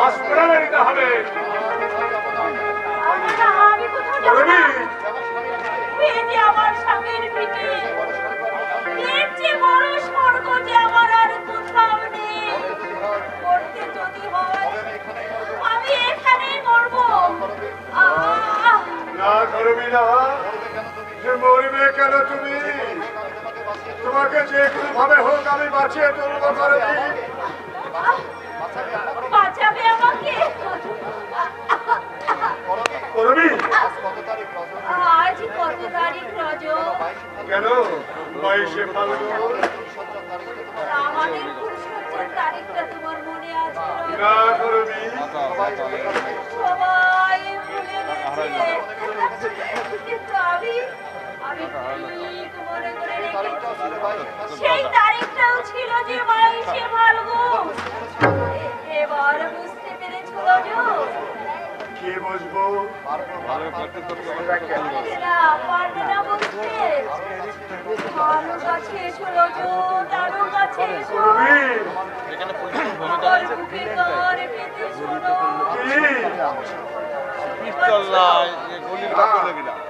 হসপিটালে নিতে হবে। আমি কোথাও যাব করবি না এই আমার স্বামীর পিঠে। এর চেয়ে বড় স্বর্গ যে আমার আর কোথাও নেই। মরতে যদি হয় আমি এখানেই মরবো। না করবি না। যে মরবে কেন তুমি? তোমাকে যে কোনো ভাবে হোক আমি বাঁচিয়ে তুলবো করবি করবি? আজ কত তারিখ রজব কেন? বাইশে ফাল্গুন। আমাদের ফুলসজ্জার তারিখটা তোমার মনে আছে না করবি? সবাই ভুলে গেছে। কিন্তু আমি আমি ঠিক মনে করে রেখেছি। সেই তারিখটাও ছিল যে বাইশে ফাল্গুন। এবার বুঝতে পেরেছ রজব কি বসবো? পিস্তল পারবে না বুঝতে আরও কাছে এসো। রজব আরও কাছে এসো করবি আমার বুকে কার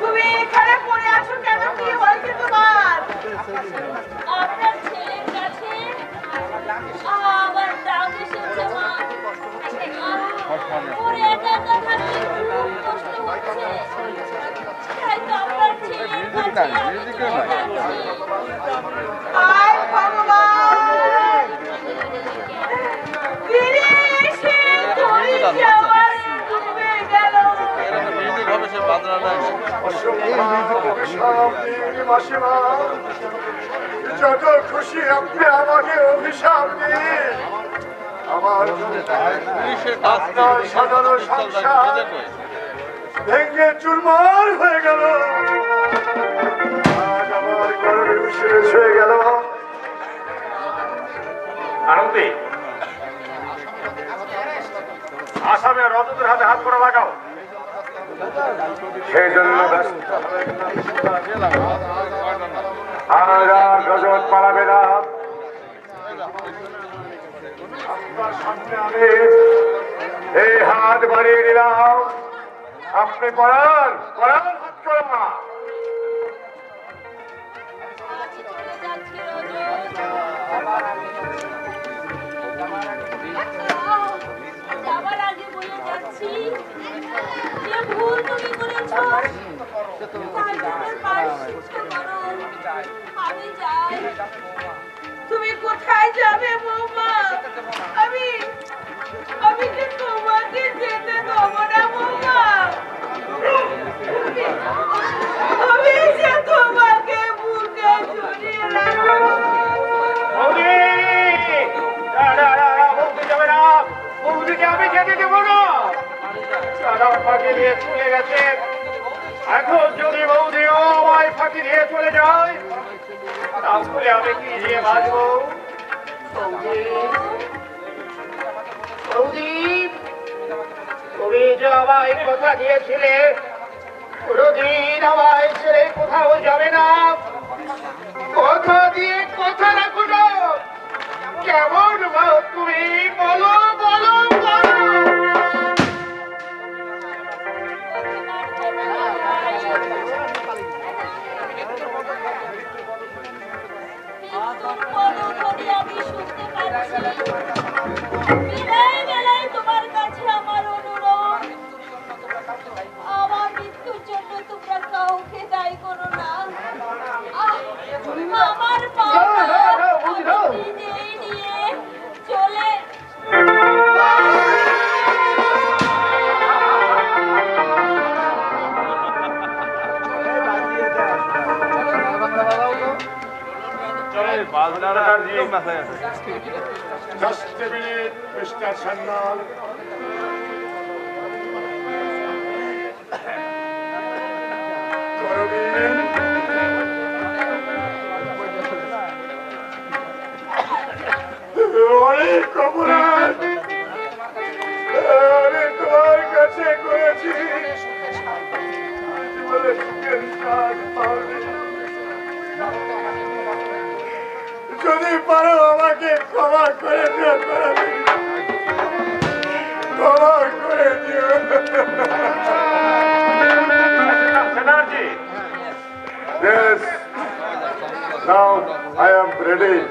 তুমি এখানে পড়ে আছো কেন কি হয়েছে তোমার আপনার ছেলের কাছে আমার ডাক এসেছে মা ওর একা একা থাকতে খুব কষ্ট হচ্ছে। যত খুশি আপনি আমাকে অভিশাপ দিন। আমার আপনার সাজানো সংসার ভেঙ্গে চুরমার হয়ে গেল। শেষ হয়ে গেল। আনন্দে। আসামে রজতের হাতে হাত করে লাগাও। সেই জন্য গজত পালাবে না। এই হাত বাড়িয়ে দিলাম আপনি পড়ান পড়ান হাত করো আমি আমি দেবো না দাদা ফাঁকি দিয়ে চলে গেছে। এখন যদি বৌদিও আমায় ফাঁকি দিয়ে চলে যায়, তাহলে আমি কি দিয়ে বাঁচবো? তুমি যে আমায় কথা দিয়েছিলে কোনোদিন আমায় ছেড়ে কোথাও যাবে না Just a minute, Mr. কাছে করেছি। যদি পারো আমাকে ক্ষমা করে দিও করবীন। ক্ষমা করে দিও Banerjee Yes. Now I am ready.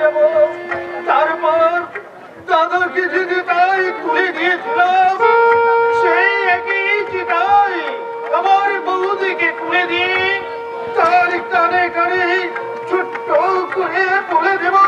দেব। তারপর দাদা কিছু চিতাই তুলে দিয়েছিলাম, সেই একই চিতাই আমার বৌদিকে তুলে দিয়ে তার কানে কানে ছোট্ট করে তুলে দেবো।